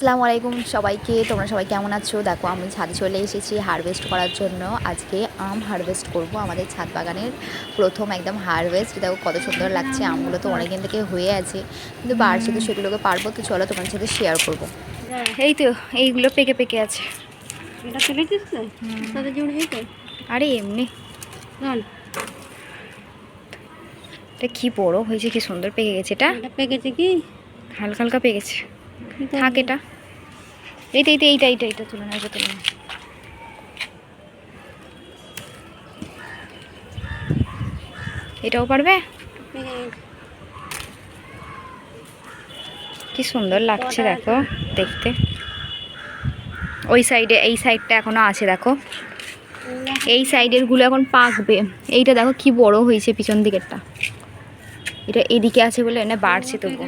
আসসালামু আলাইকুম সবাইকে তোমরা সবাই কেমন আছো? দেখো আমি ছাদে চলে এসেছি হারভেস্ট করার জন্য। আজকে আম হারভেস্ট করব আমাদের ছাদ বাগানের প্রথম একদম হারভেস্ট দেখো কত সুন্দর লাগছে আমগুলো তো অনেকদিন থেকে হয়ে আছে। কিন্তু বাড়ছে তো সেগুলোকে পারব তো চলো তোমার সাথে শেয়ার করব। এই তো এইগুলো পেকে পেকে আছে। আরে এমনি। এটা কি বড় হয়েছে কি সুন্দর পেকে গেছে এটা? এটা পেকেছে কি? হালকা হালকা পেকেছে? থাক এটা। এইটা এইটা এইটা এইটা এইটা তুলে না এটা তুলে না। এটাও পারবে? কি সুন্দর লাগছে দেখো দেখতে। ওই সাইডে এই সাইডটা এখনও আছে দেখো। এই সাইডেরগুলো এখন পাকবে। এইটা দেখো কি বড় হয়েছে পিছন দিকেরটা। এটা এদিকে আছে বলে এনে বাড়ছে তবু?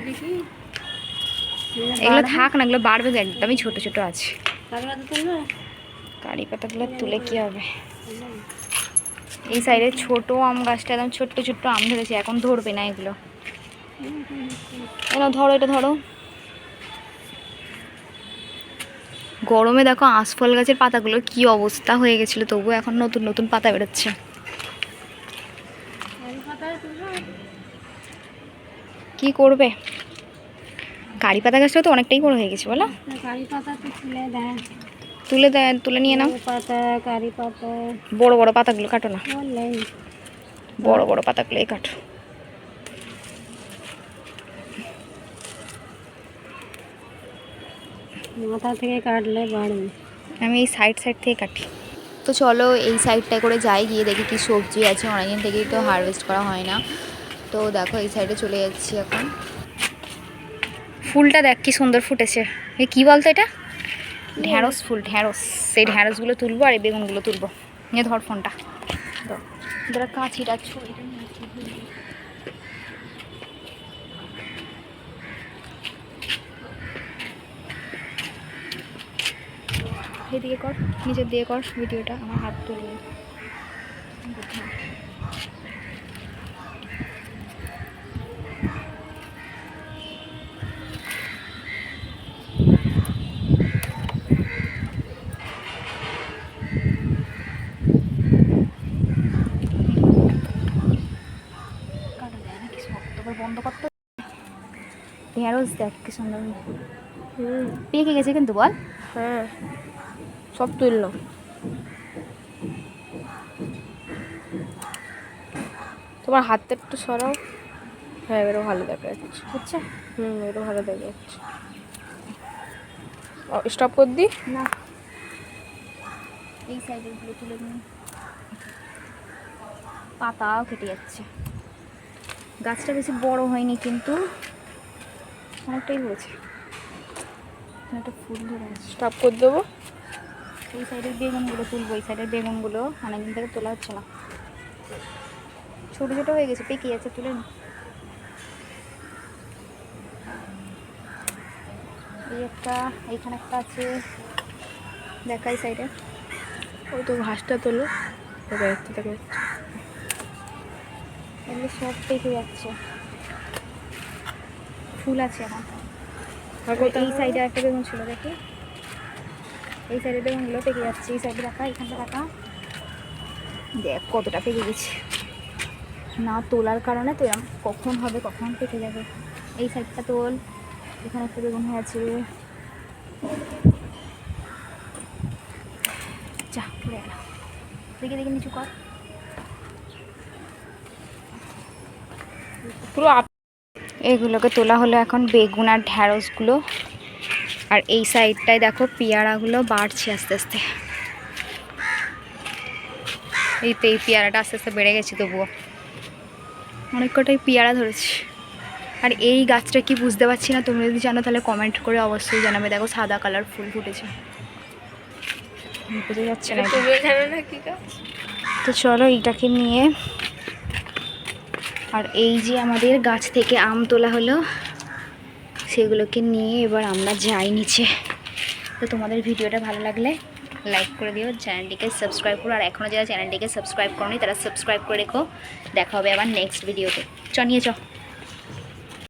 এগুলো থাক না এগুলো বাড়বে তো একদমই ছোট ছোট আছে। কারি পাতাগুলো তুলে কি হবে? এই সাইডে ছোট আম গাছটা একদম ছোট্ট ছোট্ট আম ধরেছে এখন ধরবে না এগুলো। এনো ধরো এটা ধরো। গরমে দেখো আঁশফল গাছের পাতাগুলোর কি অবস্থা হয়ে গেছিল তবু এখন নতুন নতুন পাতা বেরোচ্ছে। কি করবে? কারি পাতা গাছটা তো অনেকটাই বড় হয়ে গেছে বলো। না, কারি পাতা তো তুলে দেয়। তুলে দেয় তুলে নিয়ে নাও। পাতা কারি পাতা বড় বড় পাতাগুলো কাটো না। বড় বড় পাতাগুলোই কাটো। মাথা থেকে কাটলে বাড়বে আমি এই সাইড সাইড থেকে কাটি। তো চলো এই সাইডটায় করে যাই গিয়ে দেখি কি সবজি আছে। অনেকদিন থেকেই তো হারভেস্ট করা হয় না। তো দেখো এই সাইডে চলে যাচ্ছি এখন। ফুলটা দেখ কি সুন্দর ফুটেছে। এ কি বলতো এটা? ঢ্যাঁড়স ফুল ঢ্যাঁড়স সেই ঢ্যাঁড়সগুলো তুলবো আর এই বেগুনগুলো তুলবো। নিয়ে ধর ফোনটা। ধর। কাঁচিটা। এদিকে কর নিজের দিয়ে কর ভিডিওটা আমার হাত তুলে শক্ত করে ঢেঁড়স দেখ কি সুন্দর। পেকে গেছে কিন্তু বল। হ্যাঁ সব তুললো। তোমার হাতটা একটু সরাও। হ্যাঁ এবারও ভালো দেখা যাচ্ছে। বুঝছে হুম এবারও ভালো দেখা যাচ্ছে। স্টপ করে দিই না। এই সাইডেরগুলো তুলে নিন। পাতাও কেটে যাচ্ছে। গাছটা বেশি বড় হয়নি কিন্তু অনেকটাই হয়েছে। একটা ফুল ধরে স্টপ করে দেবো। এই সাইডের বেগুনগুলো তুলবো এই সাইডের বেগুনগুলো অনেকদিন থেকে তোলা হচ্ছে না। ছোটো ছোটো হয়ে গেছে পেকে আছে তুলে এই একটা এইখানে একটা আছে। দেখা এই সাইডে ওই তো ঘাসটা তোলো। দেখা যাচ্ছে দেখা যাচ্ছে এগুলো সব পেকে যাচ্ছে। ফুল আছে আর এই সাইডে একটা বেগুন ছিল, দেখি। এই সাইডে বেগুনগুলো পেকে যাচ্ছে, এই সাইডে রাখা এখানটা রাখা। দেখ, কতটা পেকে গেছে। না তোলার কারণে তো কখন হবে, কখন পেকে যাবে। এই সাইডটা তোল, এখানে একটা বেগুন হয়ে আছে। যা দেখি দেখি নিচু কর। পুরো এগুলোকে তোলা হলো এখন বেগুন আর ঢ্যাঁড়সগুলো আর এই সাইডটায় দেখো পেয়ারাগুলো বাড়ছে আস্তে আস্তে। এই তো এই পেয়ারাটা আস্তে আস্তে বেড়ে গেছে তবুও। অনেক কটাই পেয়ারা ধরেছি। আর এই গাছটা কি বুঝতে পারছি না তুমি যদি জানো তাহলে কমেন্ট করে অবশ্যই জানাবে। দেখো সাদা কালার ফুল ফুটেছে। বুঝে যাচ্ছে না তো চলো এইটাকে নিয়ে আর এই যে আমাদের গাছ থেকে আম তোলা হলো, সেগুলোকে নিয়ে এবার আমরা যাই নিচে। তো তোমাদের ভিডিওটা ভালো লাগলে লাইক করে দিও, চ্যানেলটিকে সাবস্ক্রাইব করো। আর এখনও যারা চ্যানেলটিকে সাবস্ক্রাইব করনি, তারা সাবস্ক্রাইব করে রেখো। দেখা হবে আবার নেক্সট ভিডিওতে চ, নিয়ে চ।